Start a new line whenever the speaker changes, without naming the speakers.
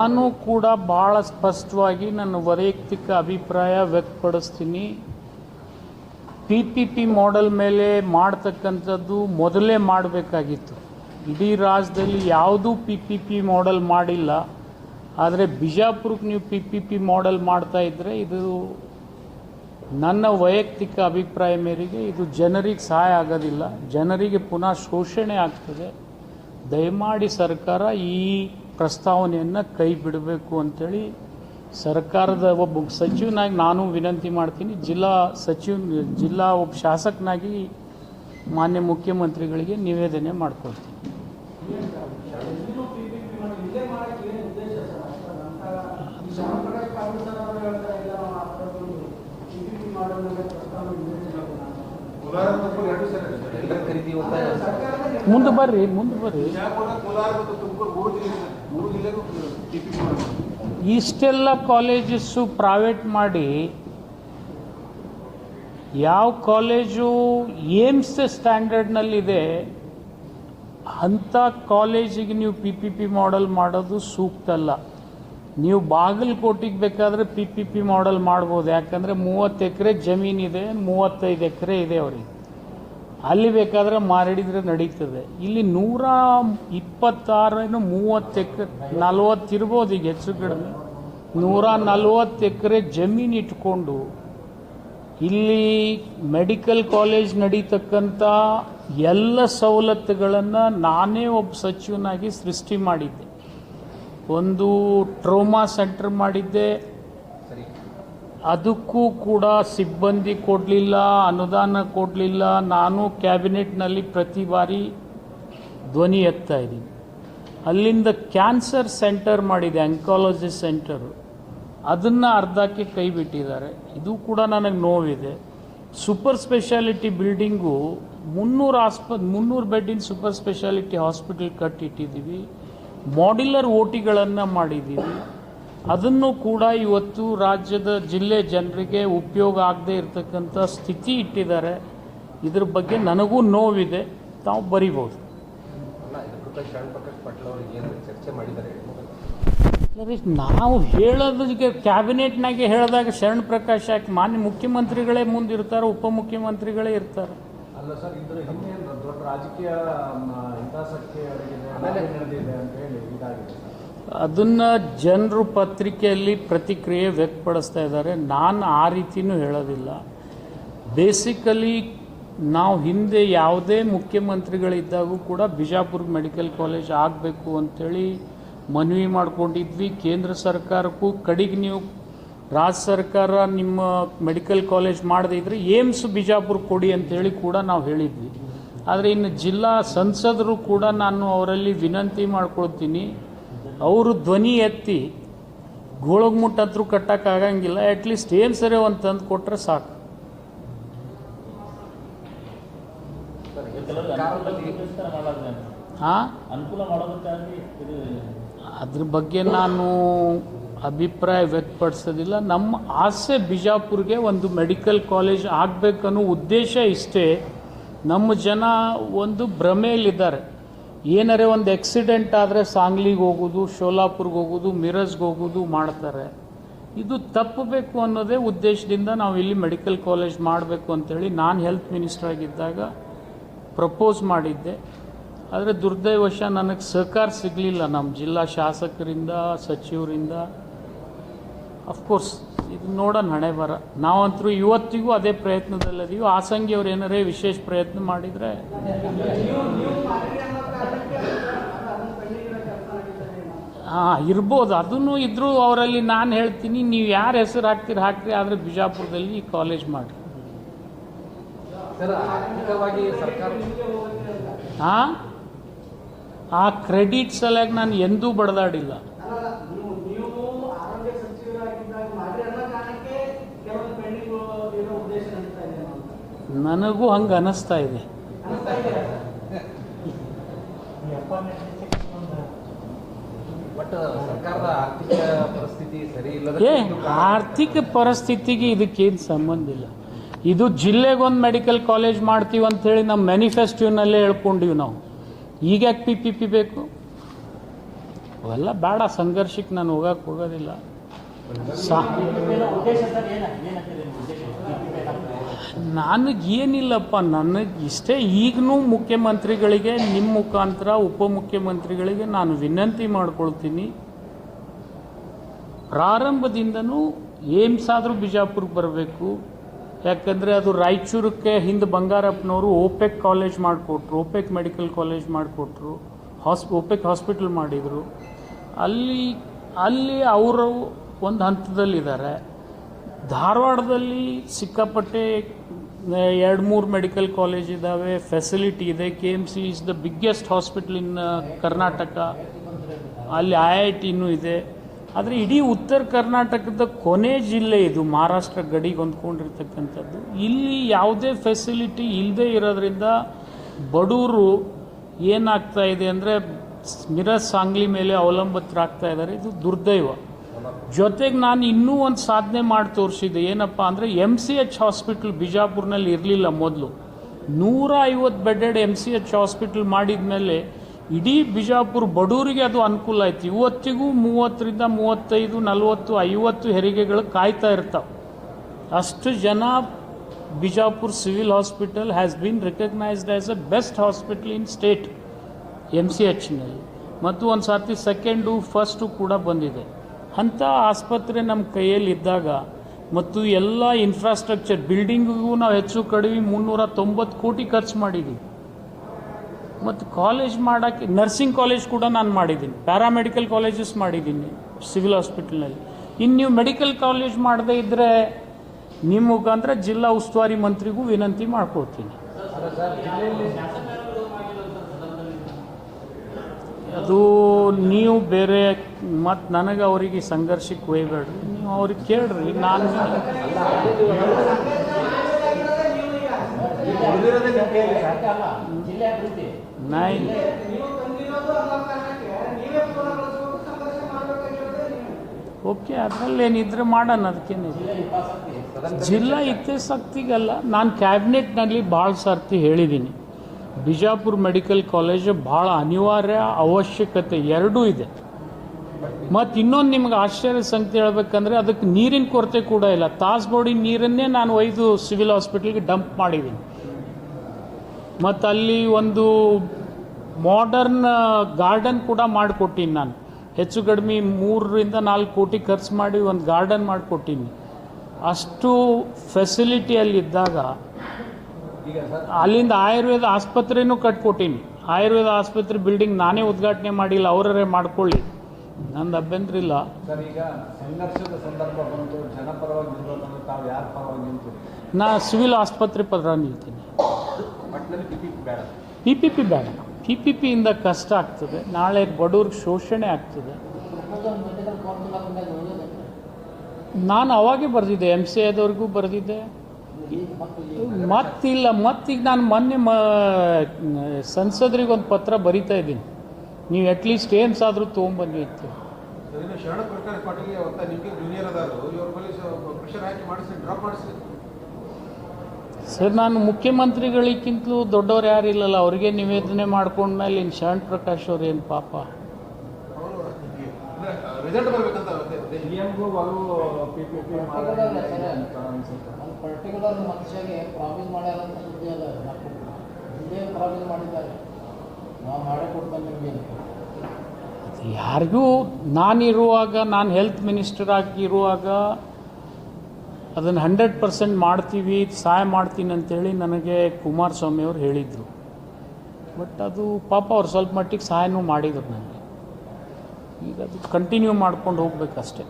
ನಾನು ಕೂಡ ಭಾಳ ಸ್ಪಷ್ಟವಾಗಿ ನನ್ನ ವೈಯಕ್ತಿಕ ಅಭಿಪ್ರಾಯ ವ್ಯಕ್ತಪಡಿಸ್ತೀನಿ. ಪಿ ಪಿ ಪಿ ಮಾಡೆಲ್ ಮೇಲೆ ಮಾಡ್ತಕ್ಕಂಥದ್ದು ಮೊದಲೇ ಮಾಡಬೇಕಾಗಿತ್ತು. ಇಡೀ ರಾಜ್ಯದಲ್ಲಿ ಯಾವುದೂ ಪಿ ಪಿ ಪಿ ಮಾಡೆಲ್ ಮಾಡಿಲ್ಲ. ಆದರೆ ಬಿಜಾಪುರಕ್ಕೆ ನೀವು ಪಿ ಪಿ ಪಿ ಮಾಡೆಲ್ ಮಾಡ್ತಾ ಇದ್ದರೆ ಇದು ನನ್ನ ವೈಯಕ್ತಿಕ ಅಭಿಪ್ರಾಯ ಮೇರೆಗೆ ಇದು ಜನರಿಗೆ ಸಹಾಯ ಆಗೋದಿಲ್ಲ. ಜನರಿಗೆ ಪುನಃ ಶೋಷಣೆ ಆಗ್ತದೆ. ದಯಮಾಡಿ ಸರ್ಕಾರ ಈ ಪ್ರಸ್ತಾವನೆಯನ್ನು ಕೈ ಬಿಡಬೇಕು ಅಂತೇಳಿ ಸರ್ಕಾರದ ಒಬ್ಬ ಸಚಿವನಾಗಿ ನಾನು ವಿನಂತಿ ಮಾಡ್ತೀನಿ. ಜಿಲ್ಲಾ ಸಚಿವ, ಜಿಲ್ಲಾ ಒಬ್ಬ ಶಾಸಕನಾಗಿ ಮಾನ್ಯ ಮುಖ್ಯಮಂತ್ರಿಗಳಿಗೆ ನಿವೇದನೆ ಮಾಡ್ಕೊಳ್ತೀನಿ. ಮುಂದೆ ಬರ್ರಿ ಮುಂದೆ ಬರ್ರಿ. ಇಷ್ಟೆಲ್ಲ ಕಾಲೇಜಸ್ಸು ಪ್ರೈವೇಟ್ ಮಾಡಿ ಯಾವ ಕಾಲೇಜು ಏಮ್ಸ್ ಸ್ಟ್ಯಾಂಡರ್ಡ್ನಲ್ಲಿದೆ, ಅಂಥ ಕಾಲೇಜಿಗೆ ನೀವು ಪಿ ಪಿ ಪಿ ಮಾಡೆಲ್ ಮಾಡೋದು ಸೂಕ್ತ ಅಲ್ಲ ನೀವು ಬಾಗಲಕೋಟಿಗೆ ಬೇಕಾದರೆ ಪಿ ಪಿ ಪಿ ಮಾಡೆಲ್ ಮಾಡ್ಬೋದು. ಯಾಕಂದರೆ ಮೂವತ್ತು ಎಕರೆ ಜಮೀನಿದೆ, ಮೂವತ್ತೈದು ಎಕರೆ ಇದೆ ಅವರಿಗೆ. ಅಲ್ಲಿ ಬೇಕಾದ್ರೆ ಮಾರಿಡಿದ್ರೆ ನಡೀತದೆ. ಇಲ್ಲಿ ನೂರ ಇಪ್ಪತ್ತಾರೇನು ಮೂವತ್ತು ಎಕರೆ, ನಲ್ವತ್ತು ಇರ್ಬೋದು ಈಗ ಹೆಚ್ಚು ಕಡಿಮೆ. ನೂರ ನಲ್ವತ್ತು ಎಕರೆ ಜಮೀನು ಇಟ್ಕೊಂಡು ಇಲ್ಲಿ ಮೆಡಿಕಲ್ ಕಾಲೇಜ್ ನಡೀತಕ್ಕಂಥ ಎಲ್ಲ ಸವಲತ್ತುಗಳನ್ನು ನಾನೇ ಒಬ್ಬ ಸಚಿವನಾಗಿ ಸೃಷ್ಟಿ ಮಾಡಿದ್ದೆ. ಒಂದು ಟ್ರೋಮಾ ಸೆಂಟರ್ ಮಾಡಿದ್ದೆ. ಅದಕ್ಕೂ ಕೂಡ ಸಿಬ್ಬಂದಿ ಕೊಡಲಿಲ್ಲ, ಅನುದಾನ ಕೊಡಲಿಲ್ಲ. ನಾನು ಕ್ಯಾಬಿನೆಟ್ನಲ್ಲಿ ಪ್ರತಿ ಬಾರಿ ಧ್ವನಿ ಎತ್ತಾ ಇದ್ದೀನಿ. ಅಲ್ಲಿಂದ ಕ್ಯಾನ್ಸರ್ ಸೆಂಟರ್ ಮಾಡಿದೆ ಅಂಕಾಲಜಿ ಸೆಂಟರು. ಅದನ್ನು ಅರ್ಧಕ್ಕೆ ಕೈ ಬಿಟ್ಟಿದ್ದಾರೆ. ಇದು ಕೂಡ ನನಗೆ ನೋವಿದೆ. ಸೂಪರ್ ಸ್ಪೆಷಾಲಿಟಿ ಬಿಲ್ಡಿಂಗು ಮುನ್ನೂರು ಆಸ್ಪ, ಮುನ್ನೂರು ಬೆಡ್ಡಿನ ಸೂಪರ್ ಸ್ಪೆಷಾಲಿಟಿ ಹಾಸ್ಪಿಟಲ್ ಕಟ್ಟಿಟ್ಟಿದ್ದೀವಿ. ಮಾಡ್ಯುಲರ್ ಓಟಿಗಳನ್ನು ಮಾಡಿದ್ದೀವಿ. ಅದನ್ನು ಕೂಡ ಇವತ್ತು ರಾಜ್ಯದ ಜಿಲ್ಲೆ ಜನರಿಗೆ ಉಪಯೋಗ ಆಗದೇ ಇರತಕ್ಕಂಥ ಸ್ಥಿತಿ ಇಟ್ಟಿದ್ದಾರೆ. ಇದ್ರ ಬಗ್ಗೆ ನನಗೂ ನೋವಿದೆ. ತಾವು ಬರಿಬೋದು ನಾವು ಹೇಳೋದಕ್ಕೆ ಕ್ಯಾಬಿನೆಟ್ನಾಗೆ ಹೇಳಿದಾಗ ಶರಣ್ ಪ್ರಕಾಶ್ ಯಾಕೆ ಮಾನ್ಯ ಮುಖ್ಯಮಂತ್ರಿಗಳೇ ಮುಂದಿರ್ತಾರೆ ಉಪಮುಖ್ಯಮಂತ್ರಿಗಳೇ ಇರ್ತಾರೆ?
ರಾಜಕೀಯ
ಅದನ್ನು ಜನರು ಪತ್ರಿಕೆಯಲ್ಲಿ ಪ್ರತಿಕ್ರಿಯೆ ವ್ಯಕ್ತಪಡಿಸ್ತಾ ಇದ್ದಾರೆ. ನಾನು ಆ ರೀತಿಯೂ ಹೇಳೋದಿಲ್ಲ. ಬೇಸಿಕಲಿ ನಾವು ಹಿಂದೆ ಯಾವುದೇ ಮುಖ್ಯಮಂತ್ರಿಗಳಿದ್ದಾಗೂ ಕೂಡ ಬಿಜಾಪುರ ಮೆಡಿಕಲ್ ಕಾಲೇಜ್ ಆಗಬೇಕು ಅಂಥೇಳಿ ಮನವಿ ಮಾಡ್ಕೊಂಡಿದ್ವಿ. ಕೇಂದ್ರ ಸರ್ಕಾರಕ್ಕೂ ಕಡೆಗೆ ನೀವು ರಾಜ್ಯ ಸರ್ಕಾರ ನಿಮ್ಮ ಮೆಡಿಕಲ್ ಕಾಲೇಜ್ ಮಾಡದೇ ಇದ್ರೆ ಏಮ್ಸ್ ಬಿಜಾಪುರ ಕೊಡಿ ಅಂತೇಳಿ ಕೂಡ ನಾವು ಹೇಳಿದ್ವಿ. ಆದರೆ ಇನ್ನು ಜಿಲ್ಲಾ ಸಂಸದರು ಕೂಡ ನಾನು ಅವರಲ್ಲಿ ವಿನಂತಿ ಮಾಡ್ಕೊಳ್ತೀನಿ. ಅವರು ಧ್ವನಿ ಎತ್ತಿ ಗೋಳಗ್ ಮುಟ್ಟಂತರೂ ಕಟ್ಟಕ್ಕಾಗಂಗಿಲ್ಲ ಅಟ್ಲೀಸ್ಟ್ ಏನು ಸರಿ ಒಂದು ತಂದು ಕೊಟ್ಟರೆ ಸಾಕು. ಹಾಂ? ಅದ್ರ ಬಗ್ಗೆ ನಾನು ಅಭಿಪ್ರಾಯ ವ್ಯಕ್ತಪಡಿಸೋದಿಲ್ಲ. ನಮ್ಮ ಆಸೆ ಬಿಜಾಪುರ್ಗೆ ಒಂದು ಮೆಡಿಕಲ್ ಕಾಲೇಜ್ ಆಗಬೇಕನ್ನೋ ಉದ್ದೇಶ ಇಷ್ಟೇ. ನಮ್ಮ ಜನ ಒಂದು ಭ್ರಮೆಯಲ್ಲಿದ್ದಾರೆ. ಏನಾರೇ ಒಂದು ಆಕ್ಸಿಡೆಂಟ್ ಆದರೆ ಸಾಂಗ್ಲಿಗೆ ಹೋಗೋದು, ಶೋಲಾಪುರ್ಗೆ ಹೋಗೋದು, ಮಿರಜ್ಗೆ ಹೋಗೋದು ಮಾಡ್ತಾರೆ. ಇದು ತಪ್ಪಬೇಕು ಅನ್ನೋದೇ ಉದ್ದೇಶದಿಂದ ನಾವು ಇಲ್ಲಿ ಮೆಡಿಕಲ್ ಕಾಲೇಜ್ ಮಾಡಬೇಕು ಅಂತೇಳಿ ನಾನು ಹೆಲ್ತ್ ಮಿನಿಸ್ಟರ್ ಆಗಿದ್ದಾಗ ಪ್ರಪೋಸ್ ಮಾಡಿದ್ದೆ. ಆದರೆ ದುರ್ದೈವಶ ನನಗೆ ಸಹಕಾರ ಸಿಗಲಿಲ್ಲ ನಮ್ಮ ಜಿಲ್ಲಾ ಶಾಸಕರಿಂದ, ಸಚಿವರಿಂದ. ಅಫ್ಕೋರ್ಸ್ ಇದು ನೋಡೋಣ ಹಣೆ ಬರ. ನಾವಂತರೂ ಇವತ್ತಿಗೂ ಅದೇ ಪ್ರಯತ್ನದಲ್ಲಿದ್ದೀವಿ ಆಸಂಗಿಯವರು ಏನಾರೇ ವಿಶೇಷ ಪ್ರಯತ್ನ ಮಾಡಿದರೆ ಹಾಂ ಇರ್ಬೋದು. ಅದನ್ನು ಇದ್ದರೂ ಅವರಲ್ಲಿ ನಾನು ಹೇಳ್ತೀನಿ ನೀವು ಯಾರು ಹೆಸರು ಹಾಕ್ತೀರಿ ಹಾಕ್ರಿ ಆದರೆ ಬಿಜಾಪುರದಲ್ಲಿ ಈ ಕಾಲೇಜ್ ಮಾಡಿ
ಸರ್ ಆರ್ಥಿಕವಾಗಿ ಸರ್ಕಾರ
ಹಾಂ ಆ ಕ್ರೆಡಿಟ್ ಸಲಾಗಿ ನಾನು ಎಂದೂ ಬಡದಾಡಿಲ್ಲ.
ಮಾಡ್ರಿ
ನನಗೂ ಹಂಗೆ ಅನ್ನಿಸ್ತಾ ಇದೆ
ಅನಿಸ್ತಾ ಇದೆ
ಬಟ್ ಸರ್ಕಾರದ ಆರ್ಥಿಕ ಪರಿಸ್ಥಿತಿ ಸರಿ ಇಲ್ಲದ
ಏ ಆರ್ಥಿಕ ಪರಿಸ್ಥಿತಿಗೆ ಇದಕ್ಕೇನು ಸಂಬಂಧ ಇಲ್ಲ. ಇದು ಜಿಲ್ಲೆಗೊಂದು ಮೆಡಿಕಲ್ ಕಾಲೇಜ್ ಮಾಡ್ತೀವಿ ಅಂಥೇಳಿ ನಮ್ಮ ಮ್ಯಾನಿಫೆಸ್ಟೋನಲ್ಲೇ ಹೇಳ್ಕೊಂಡಿವಿ ನಾವು. ಈಗ ಯಾಕೆ ಪಿ ಪಿ ಪಿ ಬೇಕು? ಅವೆಲ್ಲ ಬೇಡ ಸಂಘರ್ಷಕ್ಕೆ ನಾನು ಹೋಗಕ್ಕೆ ಹೋಗೋದಿಲ್ಲ. ಸಾ
ಉದ್ದೇಶ
ಏನಿಲ್ಲಪ್ಪ, ನನಗೆ ಇಷ್ಟೇ ಈಗಲೂ ಮುಖ್ಯಮಂತ್ರಿಗಳಿಗೆ ನಿಮ್ಮ ಮುಖಾಂತರ ಉಪಮುಖ್ಯಮಂತ್ರಿಗಳಿಗೆ ನಾನು ವಿನಂತಿ ಮಾಡ್ಕೊಳ್ತೀನಿ. ಪ್ರಾರಂಭದಿಂದನೂ ಏಮ್ಸ್ ಆದರೂ ಬಿಜಾಪುರಕ್ಕೆ ಬರಬೇಕು. ಯಾಕಂದರೆ ಅದು ರಾಯಚೂರಕ್ಕೆ ಹಿಂದೆ ಬಂಗಾರಪ್ಪನವರು ಓಪೆಕ್ ಕಾಲೇಜ್ ಮಾಡಿಕೊಟ್ರು, ಓಪೆಕ್ ಮೆಡಿಕಲ್ ಕಾಲೇಜ್ ಮಾಡಿಕೊಟ್ರು, ಹಾಸ್, ಓಪೆಕ್ ಹಾಸ್ಪಿಟಲ್ ಮಾಡಿದರು. ಅಲ್ಲಿ ಅಲ್ಲಿ ಅವರು ಒಂದು ಹಂತದಲ್ಲಿದ್ದಾರೆ. ಧಾರವಾಡದಲ್ಲಿ ಸಿಕ್ಕಾಪಟ್ಟೆ ಎರಡು ಮೂರು ಮೆಡಿಕಲ್ ಕಾಲೇಜ್ ಇದ್ದಾವೆ ಫೆಸಿಲಿಟಿ ಇದೆ. K M C is the biggest hospital in Karnataka ಅಲ್ಲಿ ಐ ಐ ಟಿನೂ ಇದೆ. ಆದರೆ ಇಡೀ ಉತ್ತರ ಕರ್ನಾಟಕದ ಕೊನೆ ಜಿಲ್ಲೆ ಇದು, ಮಹಾರಾಷ್ಟ್ರ ಗಡಿಗೆ ಹೊಂದ್ಕೊಂಡಿರ್ತಕ್ಕಂಥದ್ದು. ಇಲ್ಲಿ ಯಾವುದೇ ಫೆಸಿಲಿಟಿ ಇಲ್ಲದೆ ಇರೋದ್ರಿಂದ ಬಡವರು ಏನಾಗ್ತಾ ಇದೆ ಅಂದರೆ ಮಿರಸ್ ಸಾಂಗ್ಲಿ ಮೇಲೆ ಅವಲಂಬಿತರಾಗ್ತಾ ಇದ್ದಾರೆ. ಇದು ದುರ್ದೈವ. ಜೊತೆಗೆ ನಾನು ಇನ್ನೂ ಒಂದು ಸಾಧನೆ ಮಾಡಿ ತೋರಿಸಿದ್ದೆ ಏನಪ್ಪ ಅಂದರೆ ಎಂ ಸಿ ಎಚ್ ಹಾಸ್ಪಿಟ್ಲ್ ಬಿಜಾಪುರ್ನಲ್ಲಿ ಇರಲಿಲ್ಲ ಮೊದಲು. ನೂರ ಐವತ್ತು bedded M C H hospital ಮಾಡಿದ ಮೇಲೆ ಇಡೀ ಬಿಜಾಪುರ ಬಡವರಿಗೆ ಅದು ಅನುಕೂಲ ಆಯ್ತು. ಇವತ್ತಿಗೂ ಮೂವತ್ತರಿಂದ ಮೂವತ್ತೈದು, ನಲವತ್ತು, ಐವತ್ತು ಹೆರಿಗೆಗಳು ಕಾಯ್ತಾ ಇರ್ತಾವೆ. ಅಷ್ಟು ಜನ Bijapur civil hospital has been recognised as a best hospital in state M C ಎಚ್ನಲ್ಲಿ ಮತ್ತು ಒಂದು ಸರ್ತಿ ಸೆಕೆಂಡು ಫಸ್ಟು ಕೂಡ ಬಂದಿದೆ. ಅಂಥ ಆಸ್ಪತ್ರೆ ನಮ್ಮ ಕೈಯಲ್ಲಿ ಇದ್ದಾಗ ಮತ್ತು ಎಲ್ಲ ಇನ್ಫ್ರಾಸ್ಟ್ರಕ್ಚರ್ ಬಿಲ್ಡಿಂಗಿಗೂ ನಾವು ಹೆಚ್ಚು ಕಡಿಮೆ ಮುನ್ನೂರ ತೊಂಬತ್ತು ಕೋಟಿ ಖರ್ಚು ಮಾಡಿದ್ದೀವಿ ಮತ್ತು ಕಾಲೇಜ್ ಮಾಡೋಕ್ಕೆ ನರ್ಸಿಂಗ್ ಕಾಲೇಜ್ ಕೂಡ ನಾನು ಮಾಡಿದ್ದೀನಿ. ಪ್ಯಾರಾಮೆಡಿಕಲ್ ಕಾಲೇಜಸ್ ಮಾಡಿದ್ದೀನಿ ಸಿವಿಲ್ ಹಾಸ್ಪಿಟಲ್ನಲ್ಲಿ ಇನ್ನು ನೀವು ಮೆಡಿಕಲ್ ಕಾಲೇಜ್ ಮಾಡದೇ ಇದ್ದರೆ ನಿಮ್ಮ ಮುಖಾಂತರ ಜಿಲ್ಲಾ ಉಸ್ತುವಾರಿ ಮಂತ್ರಿಗೂ ವಿನಂತಿ ಮಾಡ್ಕೊಳ್ತೀನಿ ಅದು ನೀವು ಬೇರೆ ಮತ್ತು ನನಗೆ ಅವರಿಗೆ ಸಂಘರ್ಷಕ್ಕೆ ಒಯ್ಬೇಡ್ರಿ. ನೀವು ಅವ್ರಿಗೆ ಕೇಳ್ರಿ, ನಾನು ಓಕೆ ಅದರಲ್ಲೇನಿದ್ರೆ ಮಾಡೋಣ ಅದಕ್ಕೇನಿದೆ ಜಿಲ್ಲಾ ಹಿತಾಸಕ್ತಿಗಲ್ಲ, ನಾನು ಕ್ಯಾಬಿನೆಟ್ನಲ್ಲಿ ಭಾಳ ಸರ್ತಿ ಹೇಳಿದ್ದೀನಿ ಬಿಜಾಪುರ ಮೆಡಿಕಲ್ ಕಾಲೇಜ್ ಭಾಳ ಅನಿವಾರ್ಯ ಅವಶ್ಯಕತೆ ಎರಡೂ ಇದೆ. ಮತ್ತು ಇನ್ನೊಂದು ನಿಮ್ಗೆ ಆಶ್ಚರ್ಯ ಸಂಗತಿ ಹೇಳ್ಬೇಕಂದ್ರೆ ಅದಕ್ಕೆ ನೀರಿನ ಕೊರತೆ ಕೂಡ ಇಲ್ಲ. ತಾಸ್ಬೋಡಿ ನೀರನ್ನೇ ನಾನು ಒಯ್ದು ಸಿವಿಲ್ ಹಾಸ್ಪಿಟಲ್ಗೆ ಡಂಪ್ ಮಾಡಿದ್ದೀನಿ. ಮತ್ತು ಅಲ್ಲಿ ಒಂದು ಮಾಡರ್ನ್ ಗಾರ್ಡನ್ ಕೂಡ ಮಾಡಿಕೊಟ್ಟೀನಿ ನಾನು. ಹೆಚ್ಚು ಕಡಿಮೆ ಮೂರರಿಂದ ನಾಲ್ಕು ಕೋಟಿ ಖರ್ಚು ಮಾಡಿ ಒಂದು ಗಾರ್ಡನ್ ಮಾಡಿಕೊಟ್ಟೀನಿ. ಅಷ್ಟು ಫೆಸಿಲಿಟಿ ಅಲ್ಲಿದ್ದಾಗ
ಈಗ ಸರ್
ಅಲ್ಲಿಂದ ಆಯುರ್ವೇದ ಆಸ್ಪತ್ರೆನೂ ಕಟ್ಕೊಟ್ಟೀನಿ. ಆಯುರ್ವೇದ ಆಸ್ಪತ್ರೆ ಬಿಲ್ಡಿಂಗ್ ನಾನೇ ಉದ್ಘಾಟನೆ ಮಾಡಿಲ್ಲ ಅವರೇ ಮಾಡ್ಕೊಳ್ಳಿ. ನಂದು ಅಭ್ಯಂತರ ಇಲ್ಲ ನಾ ಸಿವಿಲ್ ಆಸ್ಪತ್ರೆ ಪರ ನಿಲ್ತೀನಿ.
ಪಿ ಪಿ ಬೇಡ.
ಪಿ ಬೇಡ. ಪಿ ಪಿ ಪಿಯಿಂದ ಕಷ್ಟ ಆಗ್ತದೆ. ನಾಳೆ ಬಡವ್ರಿಗೆ ಶೋಷಣೆ ಆಗ್ತದೆ. ನಾನು ಅವಾಗೇ ಬರೆದಿದ್ದೆ ಎಂ ಸಿ ಎದವ್ರಿಗೂ ಬರೆದಿದ್ದೆ. ಮತ್ತಿಲ್ಲ ಮತ್ತೀಗ ನಾನು ಮೊನ್ನೆ ಮ ಸಂಸದರಿಗೆ ಒಂದು ಪತ್ರ ಬರಿತಾ ಇದ್ದೀನಿ. ನೀವು ಅಟ್ಲೀಸ್ಟ್ ಏಮ್ಸ್ ಆದರೂ
ಡ್ರಾಪ್ ಮಾಡಿಸಿ
ಸರ್ ನಾನು ಮುಖ್ಯಮಂತ್ರಿಗಳಿಗಿಂತಲೂ ದೊಡ್ಡವ್ರು ಯಾರಿಲ್ಲಲ್ಲ ಅವ್ರಿಗೆ ನಿವೇದನೆ ಮಾಡ್ಕೊಂಡ್ಮೇಲೆ ಇನ್ನು ಶರಣ್ ಪ್ರಕಾಶ್ ಅವ್ರು ಏನು ಪಾಪ.
ರಿಸಲ್ಟ್ ಬರಬೇಕಂತ
ಎಮ್ಗೂ ಒಲವು ಪಿ ಪಿ ಪಿ
ಒಂದು ಪರ್ಟಿಕ್ಯುಲರ್ ಮನುಷ್ಯಗೆ ಪ್ರಾಮಿಸ್ ಮಾಡ್ಯಾರ ಅಂತ ಸುದ್ದಿ ಅದ ಹಿಂದೆ ಪ್ರಾಮಿಸ್ ಮಾಡಿದ್ದಾರೆ. ನಾವು ಮಾಡೇ ಕೊಡ್ತೇನೆ ನಿಮಗೆ ಅಂತ.
ಯಾರಿಗೂ ನಾನಿರುವಾಗ ನಾನು ಹೆಲ್ತ್ ಮಿನಿಸ್ಟರ್ ಆಗಿ ಇರುವಾಗ ಅದನ್ನು ಹಂಡ್ರೆಡ್ ಪರ್ಸೆಂಟ್ ಮಾಡ್ತೀವಿ ಸಹಾಯ ಮಾಡ್ತೀನಿ ಅಂತೇಳಿ ನನಗೆ ಕುಮಾರಸ್ವಾಮಿ ಅವರು ಹೇಳಿದರು. ಬಟ್ ಅದು ಪಾಪ ಅವ್ರು ಸ್ವಲ್ಪ ಮಟ್ಟಿಗೆ ಸಹಾಯನೂ ಮಾಡಿದರು ನನಗೆ. ಈಗ ಅದು ಕಂಟಿನ್ಯೂ ಮಾಡ್ಕೊಂಡು ಹೋಗ್ಬೇಕಷ್ಟೇ.